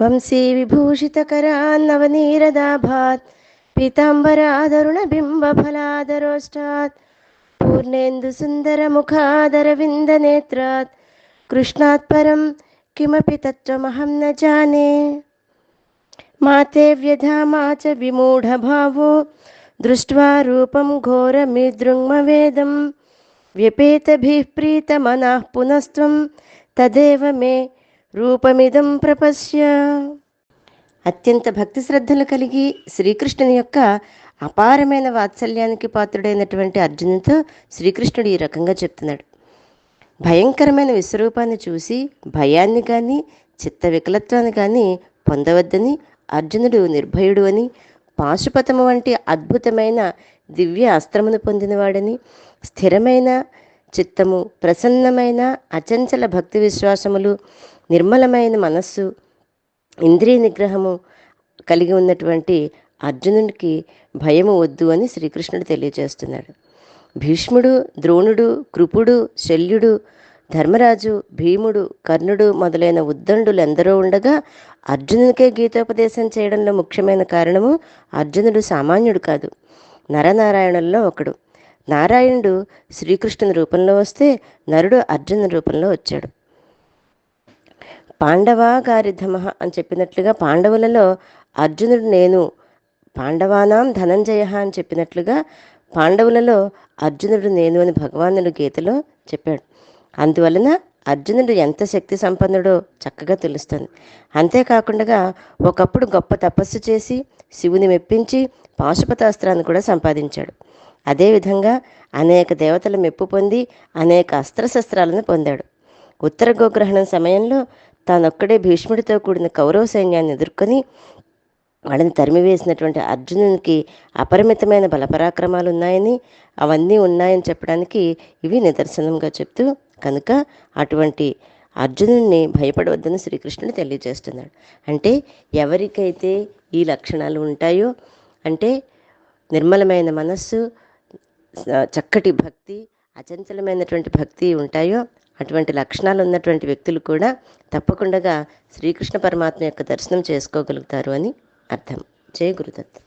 वंशीविभूषितकरान्नवनीरदाभात् पीताम्बरादरुणबिम्बफलादरोष्टात् पूर्णेन्दुसुन्दरमुखादरविन्दनेत्रात् कृष्णात् परं किमपि तत्त्वमहं न जाने। माते व्यधामा च विमूढभावो दृष्ट्वा रूपं घोरमिदृङ्मवेदं व्यपेतभिः प्रीतमनः पुनस्त्वं तदेव मे రూపమిదం ప్రపశ్య. అత్యంత భక్తి శ్రద్ధలు కలిగి శ్రీకృష్ణుని యొక్క అపారమైన వాత్సల్యానికి పాత్రుడైనటువంటి అర్జునుతో శ్రీకృష్ణుడు ఈ రకంగా చెప్తున్నాడు. భయంకరమైన విశ్వరూపాన్ని చూసి భయాన్ని కానీ చిత్త వికలత్వాన్ని కానీ పొందవద్దని అర్జునుడు నిర్భయుడు అని పాశుపతము వంటి అద్భుతమైన దివ్య అస్త్రమును పొందినవాడని స్థిరమైన చిత్తము ప్రసన్నమైన అచంచల భక్తి విశ్వాసములు నిర్మలమైన మనస్సు ఇంద్రియ నిగ్రహము కలిగి ఉన్నటువంటి అర్జునుడికి భయము వద్దు అని శ్రీకృష్ణుడు తెలియజేస్తున్నాడు. భీష్ముడు ద్రోణుడు కృపుడు శల్యుడు ధర్మరాజు భీముడు కర్ణుడు మొదలైన ఉద్దండులు ఎందరో ఉండగా అర్జునునికే గీతోపదేశం చేయడంలో ముఖ్యమైన కారణము అర్జునుడు సామాన్యుడు కాదు నరనారాయణుల్లో ఒకడు. నారాయణుడు శ్రీకృష్ణుని రూపంలో వస్తే నరుడు అర్జున రూపంలో వచ్చాడు. పాండవాగారిధమ అని చెప్పినట్లుగా పాండవులలో అర్జునుడు నేను పాండవానాం ధనంజయ అని చెప్పినట్లుగా పాండవులలో అర్జునుడు నేను అని భగవానుడు గీతలో చెప్పాడు. అందువలన అర్జునుడు ఎంత శక్తి సంపన్నుడో చక్కగా తెలుస్తుంది. అంతేకాకుండా ఒకప్పుడు గొప్ప తపస్సు చేసి శివుని మెప్పించి పాశుపతాస్త్రాన్ని కూడా సంపాదించాడు. అదేవిధంగా అనేక దేవతల మెప్పు పొంది అనేక అస్త్రశస్త్రాలను పొందాడు. ఉత్తర గోగ్రహణం సమయంలో తానొక్కడే భీష్ముడితో కూడిన కౌరవ సైన్యాన్ని ఎదుర్కొని వాళ్ళని తరిమివేసినటువంటి అర్జునునికి అపరిమితమైన బలపరాక్రమాలు ఉన్నాయని అవన్నీ ఉన్నాయని చెప్పడానికి ఇవి నిదర్శనంగా చెప్తూ కనుక అటువంటి అర్జునుడిని భయపడవద్దని శ్రీకృష్ణుడు తెలియజేస్తున్నాడు. అంటే ఎవరికైతే ఈ లక్షణాలు ఉంటాయో అంటే నిర్మలమైన మనస్సు చక్కటి భక్తి అచంచలమైనటువంటి భక్తి ఉంటాయో అటువంటి లక్షణాలు ఉన్నటువంటి వ్యక్తులు కూడా తప్పకుండా శ్రీకృష్ణ పరమాత్మ యొక్క దర్శనం చేసుకోగలుగుతారు అని అర్థం. జయ గురుదత్.